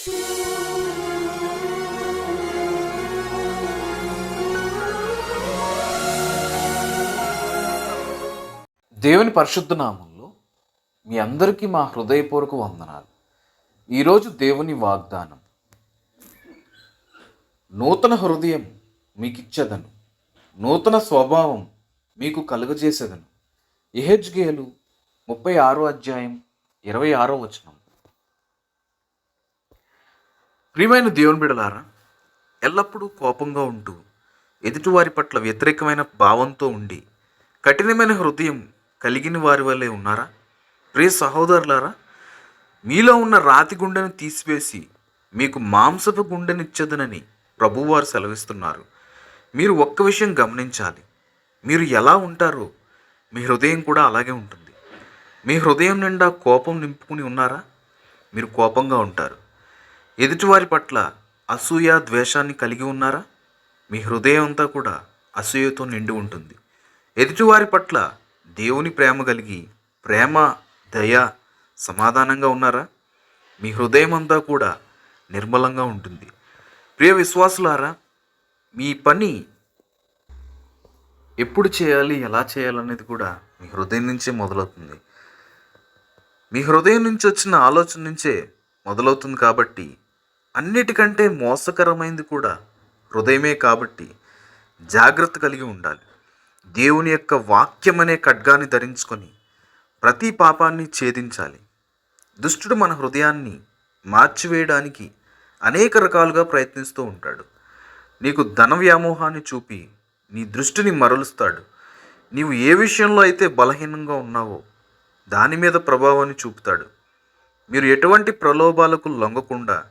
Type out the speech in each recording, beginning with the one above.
దేవుని పరిశుద్ధ నామంలో మీ అందరికీ మా హృదయపూర్వక వందనాలు. ఈరోజు దేవుని వాగ్దానం నూతన హృదయం మీకు ఇచ్చేదను నూతన స్వభావం మీకు కలుగజేసేదను. ఎహెచ్గేలు ముప్పై ఆరో అధ్యాయం ఇరవై ఆరో వచనం. ప్రియమైన దేవుని బిడలారా ఎల్లప్పుడూ కోపంగా ఉంటూ ఎదుటివారి పట్ల వ్యతిరేకమైన భావంతో ఉండి కఠినమైన హృదయం కలిగిన వారి వల్లే ఉన్నారా? ప్రియ సహోదరులారా మీలో ఉన్న రాతి గుండెను తీసివేసి మీకు మాంసపు గుండెనిచ్చదనని ప్రభువారు సెలవిస్తున్నారు. మీరు ఒక్క విషయం గమనించాలి. మీరు ఎలా ఉంటారో మీ హృదయం కూడా అలాగే ఉంటుంది. మీ హృదయం నిండా కోపం నింపుకుని ఉన్నారా? మీరు కోపంగా ఉంటారు. ఎదుటివారి పట్ల అసూయ ద్వేషాన్ని కలిగి ఉన్నారా? మీ హృదయం అంతా కూడా అసూయతో నిండి ఉంటుంది. ఎదుటివారి పట్ల దేవుని ప్రేమ కలిగి ప్రేమ దయ సమాధానంగా ఉన్నారా? మీ హృదయం అంతా కూడా నిర్మలంగా ఉంటుంది. ప్రియ విశ్వాసులారా మీ పని ఎప్పుడు చేయాలి ఎలా చేయాలనేది కూడా మీ హృదయం నుంచే మొదలవుతుంది. మీ హృదయం నుంచి వచ్చిన ఆలోచన నుంచే మొదలవుతుంది కాబట్టి అన్నిటికంటే మోసకరమైంది కూడా హృదయమే కాబట్టి జాగ్రత్త కలిగి ఉండాలి. దేవుని యొక్క వాక్యమనే ఖడ్గాన్ని ధరించుకొని ప్రతి పాపాన్ని ఛేదించాలి. దుష్టుడు మన హృదయాన్ని మార్చివేయడానికి అనేక రకాలుగా ప్రయత్నిస్తూ ఉంటాడు. నీకు ధన వ్యామోహాన్ని చూపి నీ దృష్టిని మరలుస్తాడు. నీవు ఏ విషయంలో అయితే బలహీనంగా ఉన్నావో దాని మీద ప్రభావాన్ని చూపుతాడు. మీరు ఎటువంటి ప్రలోభాలకు లొంగకుండా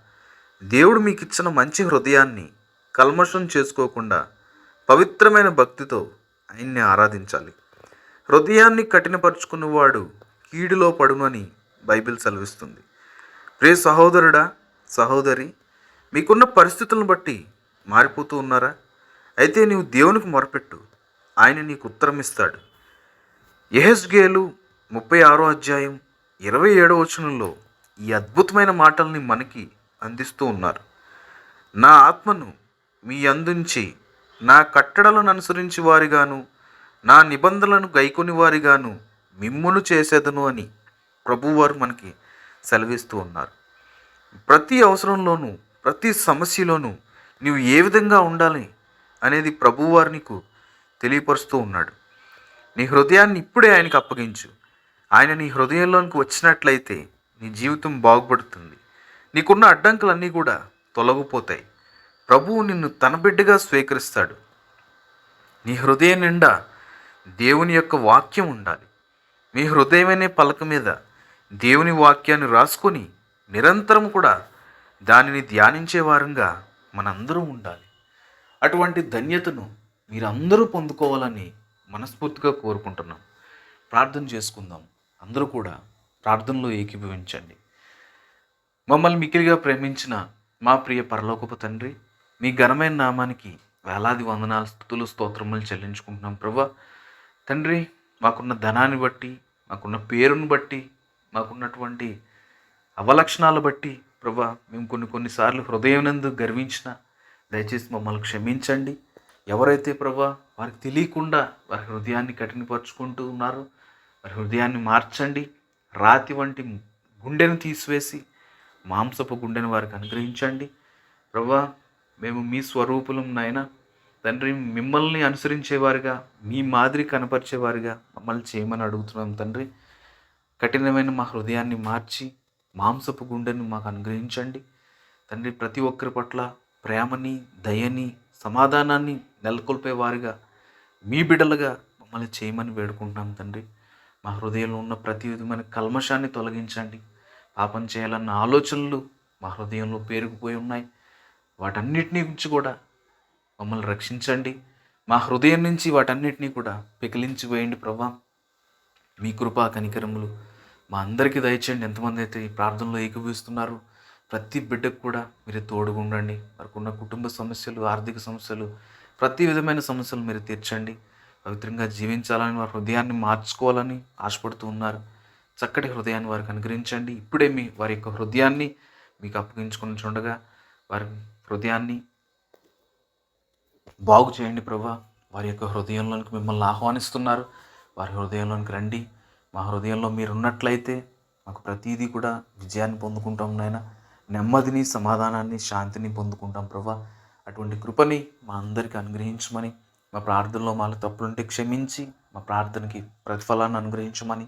దేవుడు మీకు ఇచ్చిన మంచి హృదయాన్ని కల్మషం చేసుకోకుండా పవిత్రమైన భక్తితో ఆయన్ని ఆరాధించాలి. హృదయాన్ని కఠినపరుచుకున్నవాడు కీడులో పడునని బైబిల్ సెలవిస్తుంది. ప్రే సహోదరుడా సహోదరి మీకున్న పరిస్థితులను బట్టి మారిపోతూ ఉన్నారా? అయితే నీవు దేవునికి మొరపెట్టు. ఆయన నీకు ఉత్తరం ఇస్తాడు ఎహెస్గేలు ముప్పై ఆరో అధ్యాయం ఇరవై ఏడో వచనంలో ఈ అద్భుతమైన మాటల్ని మనకి అందిస్తూ ఉన్నారు. నా ఆత్మను మీ అందుంచి నా కట్టడలను అనుసరించి వారిగాను నా నిబంధనలను గైకొని వారిగాను మిమ్మును చేసేదను అని ప్రభువారు మనకి సెలవిస్తూ ఉన్నారు. ప్రతి అవసరంలోనూ ప్రతి సమస్యలోనూ నీవు ఏ విధంగా ఉండాలి అనేది ప్రభువారు నీకు తెలియపరుస్తూ ఉన్నాడు. నీ హృదయాన్ని ఇప్పుడే ఆయనకు అప్పగించు. ఆయన నీ హృదయంలోనికి వచ్చినట్లయితే నీ జీవితం బాగుపడుతుంది. నీకున్న అడ్డంకులన్నీ కూడా తొలగిపోతాయి. ప్రభువు నిన్ను తన బిడ్డగా స్వీకరిస్తాడు. నీ హృదయం నిండా దేవుని యొక్క వాక్యం ఉండాలి. మీ హృదయమనే పలక మీద దేవుని వాక్యాన్ని రాసుకొని నిరంతరం కూడా దానిని ధ్యానించే వారంగా మనందరూ ఉండాలి. అటువంటి ధన్యతను మీరందరూ పొందుకోవాలని మనస్ఫూర్తిగా కోరుకుంటున్నాం. ప్రార్థన చేసుకుందాం. అందరూ కూడా ప్రార్థనలో ఏకీభవించండి. మమ్మల్ని మిక్కిలిగా ప్రేమించిన మా ప్రియ పరలోకపు తండ్రి మీ ఘనమైన నామానికి వేలాది వందనాలు స్థుతులు స్తోత్రములు చెల్లించుకుంటున్నాం ప్రభా. తండ్రి మాకున్న ధనాన్ని బట్టి మాకున్న పేరును బట్టి మాకున్నటువంటి అవలక్షణాలు బట్టి ప్రభా మేము కొన్ని కొన్నిసార్లు హృదయం నందు గర్వించిన దయచేసి మమ్మల్ని క్షమించండి. ఎవరైతే ప్రభా వారికి తెలియకుండా వారి హృదయాన్ని కఠినపరుచుకుంటూ ఉన్నారో వారి హృదయాన్ని మార్చండి. రాతి వంటి గుండెను తీసివేసి మాంసపు గుండెను వారికి అనుగ్రహించండి. ప్రభా మేము మీ స్వరూపులం నాయన. తండ్రి మిమ్మల్ని అనుసరించేవారుగా మీ మాదిరి కనపరిచేవారుగా మమ్మల్ని చేయమని అడుగుతున్నాం తండ్రి. కఠినమైన మా హృదయాన్ని మార్చి మాంసపు గుండెను మాకు అనుగ్రహించండి. తండ్రి ప్రతి ఒక్కరి పట్ల ప్రేమని దయని సమాధానాన్ని నెలకొల్పేవారుగా మీ బిడ్డలుగా మమ్మల్ని చేయమని వేడుకుంటున్నాం తండ్రి. మా హృదయంలో ఉన్న ప్రతి విధమైన కల్మషాన్ని తొలగించండి. పాపం చేయాలన్న ఆలోచనలు మా హృదయంలో పేరుకుపోయి ఉన్నాయి. వాటన్నిటినీ గురించి కూడా మమ్మల్ని రక్షించండి. మా హృదయం నుంచి వాటన్నిటినీ కూడా పెకిలించి వేయండి ప్రభా. మీ కృపా కనికరములు మా అందరికీ దయచేయండి. ఎంతమంది అయితే ఈ ప్రార్థనలో ఏకీభవిస్తున్నారు ప్రతి బిడ్డకు కూడా మీరు తోడుగా ఉండండి. వారికి కుటుంబ సమస్యలు ఆర్థిక సమస్యలు ప్రతి విధమైన సమస్యలు మీరు తీర్చండి. పవిత్రంగా జీవించాలని వారి హృదయాన్ని మార్చుకోవాలని ఆశపడుతూ ఉన్నారు. చక్కటి హృదయాన్ని వారికి అనుగ్రహించండి. ఇప్పుడే మీ వారి యొక్క హృదయాన్ని మీకు అప్పగించుకుని చూడగా వారి హృదయాన్ని బాగు చేయండి ప్రభా. వారి యొక్క హృదయంలోనికి మిమ్మల్ని ఆహ్వానిస్తున్నారు. వారి హృదయంలోనికి రండి. మా హృదయంలో మీరు ఉన్నట్లయితే మాకు ప్రతీదీ కూడా విజయాన్ని పొందుకుంటాం నాయన. నెమ్మదిని సమాధానాన్ని శాంతిని పొందుకుంటాం ప్రభా. అటువంటి కృపని మా అందరికీ అనుగ్రహించమని మా ప్రార్థనలో మాలో తప్పులుంటే క్షమించి మా ప్రార్థనకి ప్రతిఫలాన్ని అనుగ్రహించమని